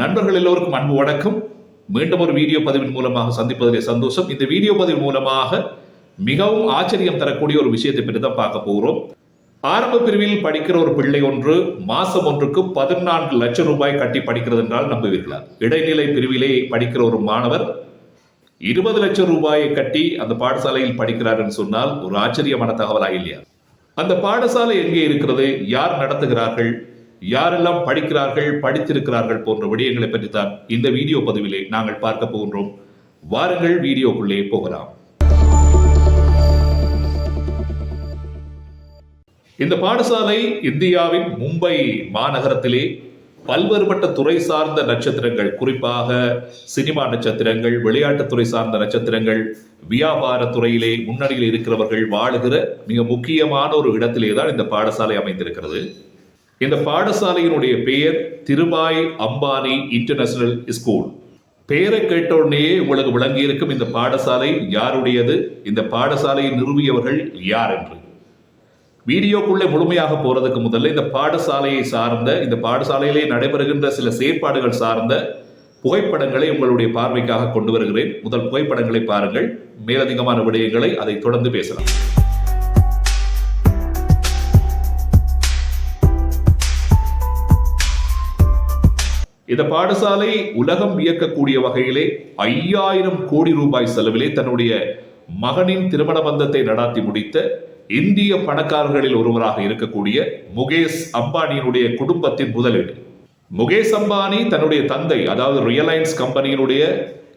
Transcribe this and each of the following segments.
நண்பர்கள் எல்லோருக்கும் அன்பு வணக்கம். மீண்டும் ஒரு வீடியோ பதிவின் மூலமாக சந்திப்பதிலே சந்தோஷம். இந்த வீடியோ பதிவு மூலமாக மிகவும் ஆச்சரியம் தரக்கூடிய ஒரு விஷயத்தை பற்றி தான் பார்க்க போகிறோம். ஆரம்ப பிரிவில் படிக்கிற ஒரு பிள்ளை ஒன்று மாசம் ஒன்றுக்கு பதினான்கு லட்சம் ரூபாய் கட்டி படிக்கிறது என்றால் நம்புவீர்களா இடைநிலை பிரிவிலே படிக்கிற ஒரு மாணவர் இருபது லட்சம் ரூபாயை கட்டி அந்த பாடசாலையில் படிக்கிறார் என்று சொன்னால் ஒரு ஆச்சரியமான தகவலாக இல்லையா? அந்த பாடசாலை எங்கே இருக்கிறது? யார் நடத்துகிறார்கள்? யாரெல்லாம் படிக்கிறார்கள் படித்திருக்கிறார்கள் போன்ற விடயங்களை பற்றி தான் இந்த வீடியோ பதிவிலே நாங்கள் பார்க்க போகின்றோம். வாருங்கள் வீடியோக்குள்ளே போகலாம். இந்த பாடசாலை இந்தியாவின் மும்பை மாநகரத்திலே பல்வேறுபட்ட துறை சார்ந்த நட்சத்திரங்கள் குறிப்பாக சினிமா நட்சத்திரங்கள் விளையாட்டுத்துறை சார்ந்த நட்சத்திரங்கள் வியாபார துறையிலே முன்னணியில் இருக்கிறவர்கள் வாழுகிற மிக முக்கியமான ஒரு இடத்திலே தான் இந்த பாடசாலை அமைந்திருக்கிறது. இந்த பாடசாலையினுடைய பெயர் திருபாய் அம்பானி இன்டர்நேஷனல் ஸ்கூல் பெயரை கேட்டவுடனேயே உங்களுக்கு விளங்கியிருக்கும் இந்த பாடசாலை யாருடையது? இந்த பாடசாலையை நிறுவியவர்கள் யார் என்று. வீடியோக்குள்ளே முழுமையாக போறதுக்கு முதல்ல இந்த பாடசாலையை சார்ந்த இந்த பாடசாலையிலே நடைபெறுகின்ற சில செயற்பாடுகள் சார்ந்த புகைப்படங்களை உங்களுடைய பார்வைக்காக கொண்டு வருகிறேன். முதல் புகைப்படங்களை பாருங்கள். மேலதிகமான விடயங்களை அதை தொடர்ந்து பேசலாம். இந்த பாடசாலை உலகம் வியக்கக்கூடிய வகையிலே ஐயாயிரம் கோடி ரூபாய் செலவிலே தன்னுடைய மகனின் திருமண பந்தத்தை நடாத்தி முடித்த இந்திய பணக்காரர்களில் ஒருவராக இருக்கக்கூடிய முகேஷ் அம்பானியினுடைய குடும்பத்தின் முதலீடு. முகேஷ் அம்பானி தன்னுடைய தந்தை அதாவது ரியலைன்ஸ் கம்பெனியினுடைய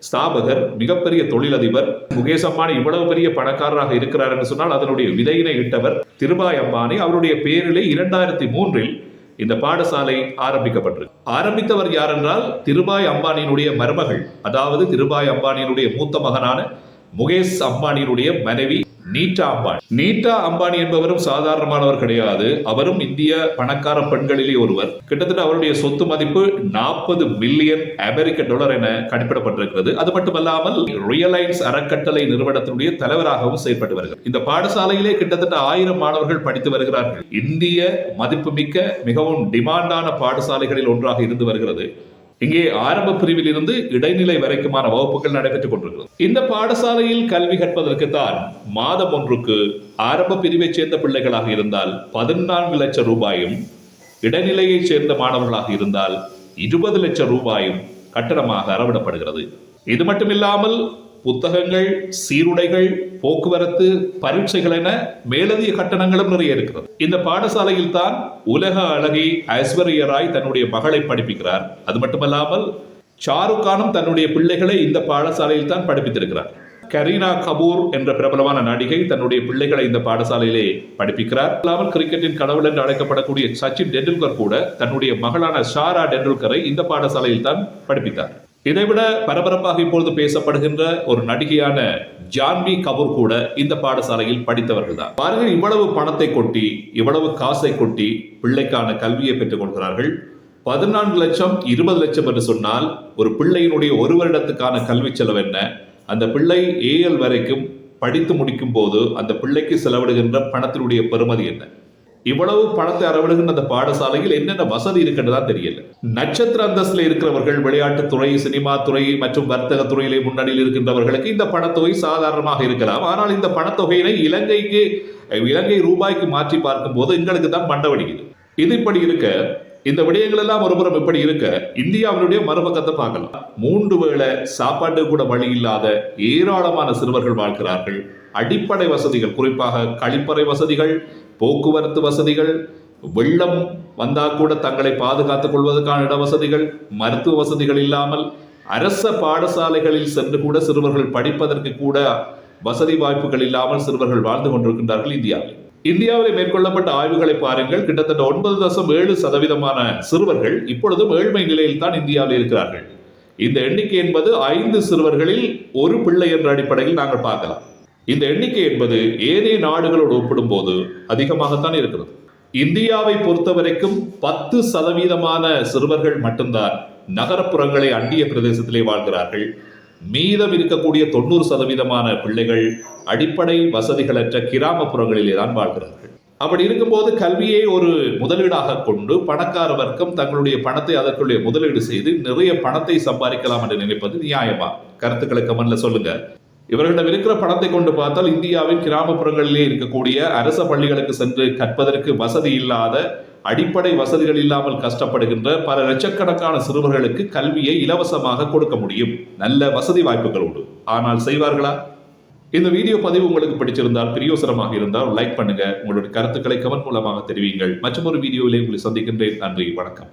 ஸ்தாபகர் மிகப்பெரிய தொழிலதிபர். முகேஷ் அம்பானி இவ்வளவு பெரிய பணக்காரராக இருக்கிறார் என்று சொன்னால் அதனுடைய விதையினை இட்டவர் திருபாய் அம்பானி. அவருடைய பேரிலே இரண்டாயிரத்தி மூன்றில் இந்த பாடசாலை ஆரம்பிக்கப்பட்டது ஆரம்பித்தவர் யார் என்றால் திருபாய் அம்பானியினுடைய மருமகள் அதாவது திருபாய் அம்பானியினுடைய மூத்த மகனான முகேஷ் அம்பானியினுடைய மனைவி நீட்டா அம்பானி. நீட்டா அம்பானி என்பவரும் சாதாரணமானவர் கிடையாது. அவரும் இந்திய பணக்கார பெண்களிலே ஒருவர். கிட்டத்தட்ட அவருடைய சொத்து மதிப்பு நாற்பது மில்லியன் அமெரிக்க டாலர் என கணிப்பிடப்பட்டிருக்கிறது. அது மட்டுமல்லாமல் ரியலைன்ஸ் அறக்கட்டளை நிறுவனத்தினுடைய தலைவராகவும் செயல்பட்டு வருகிறார். இந்த பாடசாலையிலே கிட்டத்தட்ட ஆயிரம் மாணவர்கள் படித்து வருகிறார்கள். இந்திய மதிப்புமிக்க மிகவும் டிமாண்டான பாடசாலைகளில் ஒன்றாக இருந்து வருகிறது. இங்கே ஆரம்ப பிரிவில் இருந்து இடைநிலை வரைக்குமான வகுப்புகள் நடைபெற்றுக் கொண்டிருக்கிறது. இந்த பாடசாலையில் கல்வி கற்பதற்கு தான் மாதம் ஒன்றுக்கு ஆரம்ப பிரிவைச் சேர்ந்த பிள்ளைகளாக இருந்தால் பதினான்கு லட்சம் ரூபாயும் இடைநிலையைச் சேர்ந்த மாணவர்களாக இருந்தால் இருபது லட்சம் ரூபாயும் கட்டணமாக அறவிடப்படுகிறது. இது மட்டுமில்லாமல் புத்தகங்கள் சீருடைகள் போக்குவரத்து பரீட்சைகள் என மேலதிக கட்டணங்களும் நிறைய இருக்கிறது. இந்த பாடசாலையில் தான் உலக அழகி ஐஸ்வர்ய ராய் தன்னுடைய மகளை படிப்பிக்கிறார். அது மட்டுமல்லாமல் ஷாருக்கானும் தன்னுடைய பிள்ளைகளை இந்த பாடசாலையில் தான் படிப்பித்திருக்கிறார். கரீனா கபூர் என்ற பிரபலமான நடிகை தன்னுடைய பிள்ளைகளை இந்த பாடசாலையிலே படிப்பிக்கிறார். இல்லாமல் கிரிக்கெட்டின் கடவுள் என்று அழைக்கப்படக்கூடிய சச்சின் டெண்டுல்கர் கூட தன்னுடைய மகளான ஷாரா டெண்டுல்கரை இந்த பாடசாலையில் தான் படிப்பித்தார். இதைவிட பரபரப்பாக இப்பொழுது பேசப்படுகின்ற ஒரு நடிகையான ஜான்வி கபூர் கூட இந்த பாடசாலையில் படித்தவர்கள் தான் பாருங்கள் இவ்வளவு பணத்தை கொட்டி இவ்வளவு காசை கொட்டி பிள்ளைக்கான கல்வியை பெற்றுக் கொள்கிறார்கள். பதினான்கு லட்சம் இருபது லட்சம் என்று சொன்னால் ஒரு பிள்ளையினுடைய ஒரு வருடத்துக்கான கல்வி செலவு என்ன? அந்த பிள்ளை ஏஎல் வரைக்கும் படித்து முடிக்கும் போது அந்த பிள்ளைக்கு செலவிடுகின்ற பணத்தினுடைய பெறுமதி என்ன? இவ்வளவு பணத்தை அறவிடுகின்ற அந்த பாடசாலையில் என்னென்ன வசதி இருக்குன்றதா தெரியல. நட்சத்திர அந்தஸ்தில் இருக்கிறவர்கள் விளையாட்டுத்துறை சினிமா துறை மற்றும் வர்த்தக துறையிலே முன்னணியில் இருக்கின்றவர்களுக்கு இந்த பணத்தொகை சாதாரணமாக இருக்கலாம். ஆனால் இந்த பணத்தொகையினை இலங்கைக்கு இலங்கை ரூபாய்க்கு மாற்றி பார்க்கும்போது எங்களுக்கு தான் மண்டவடிக்குது. இது இப்படி இருக்க இந்த விடயங்கள் எல்லாம் ஒருபுறம் இப்படி இருக்க இந்தியாவினுடைய மறுபக்கத்தை பார்க்கலாம். மூன்று வேளை சாப்பாடு கூட வழி இல்லாத ஏராளமான சிறுவர்கள் வாழ்கிறார்கள். அடிப்படை வசதிகள் குறிப்பாக கழிப்பறை வசதிகள் போக்குவரத்து வசதிகள் வெள்ளம் வந்தால் கூட தங்களை பாதுகாத்துக் கொள்வதற்கான இட வசதிகள் மருத்துவ வசதிகள் இல்லாமல் அரச பாடசாலைகளில் சென்று கூட சிறுவர்கள் படிப்பதற்கு கூட வசதி வாய்ப்புகள் இல்லாமல் சிறுவர்கள் வாழ்ந்து கொண்டிருக்கின்றார்கள் இந்தியாவில். இந்தியாவில் மேற்கொள்ளப்பட்ட ஆய்வுகளை பாருங்கள். கிட்டத்தட்ட ஒன்பது தசம் ஏழு சதவீதமான சிறுவர்கள் இப்பொழுதும் ஏழ்மை நிலையில் தான் இந்தியாவில் இருக்கிறார்கள். இந்த எண்ணிக்கை என்பது ஐந்து சிறுவர்களில் ஒரு பிள்ளை என்ற அடிப்படையில் நாங்கள் பார்க்கலாம். இந்த எண்ணிக்கை என்பது ஏனைய நாடுகளோடு ஒப்பிடும்போது அதிகமாகத்தான் இருக்கிறது. இந்தியாவை பொறுத்தவரைக்கும் பத்து சதவீதமான சிறுவர்கள் மட்டும்தான் நகரப்புறங்களை அண்டிய பிரதேசத்திலே வாழ்கிறார்கள். மீதம் இருக்கக்கூடிய தொண்ணூறு சதவீதமான பிள்ளைகள் அடிப்படை வசதிகளற்ற கிராமப்புறங்களிலே தான் வாழ்கிறார்கள். அப்படி இருக்கும்போது கல்வியை ஒரு முதலீடாக கொண்டு பணக்கார வர்க்கம் தங்களுடைய பணத்தை அதற்குள்ளே முதலீடு செய்து நிறைய பணத்தை சம்பாதிக்கலாம் என்று நினைப்பது நியாயமா? கருத்துக்களை கமெண்ட்ல சொல்லுங்க. இவர்களிடம் இருக்கிற பணத்தை கொண்டு பார்த்தால் இந்தியாவின் கிராமப்புறங்களிலே இருக்கக்கூடிய அரச பள்ளிகளுக்கு சென்று கற்பதற்கு வசதி இல்லாத அடிப்படை வசதிகள் இல்லாமல் கஷ்டப்படுகின்ற பல லட்சக்கணக்கான சிறுவர்களுக்கு கல்வியை இலவசமாக கொடுக்க முடியும். நல்ல வசதி வாய்ப்புகளோடு ஆனால் செய்வார்களா? இந்த வீடியோ பதிவு உங்களுக்கு பிடிச்சிருந்தால் பிரியோசனமாக இருந்தால் லைக் பண்ணுங்க. உங்களுடைய கருத்துக்களை கமெண்ட் மூலமாக தெரிவிங்கள். மற்றும் ஒரு வீடியோவிலே உங்களை சந்திக்கின்றேன். நன்றி. வணக்கம்.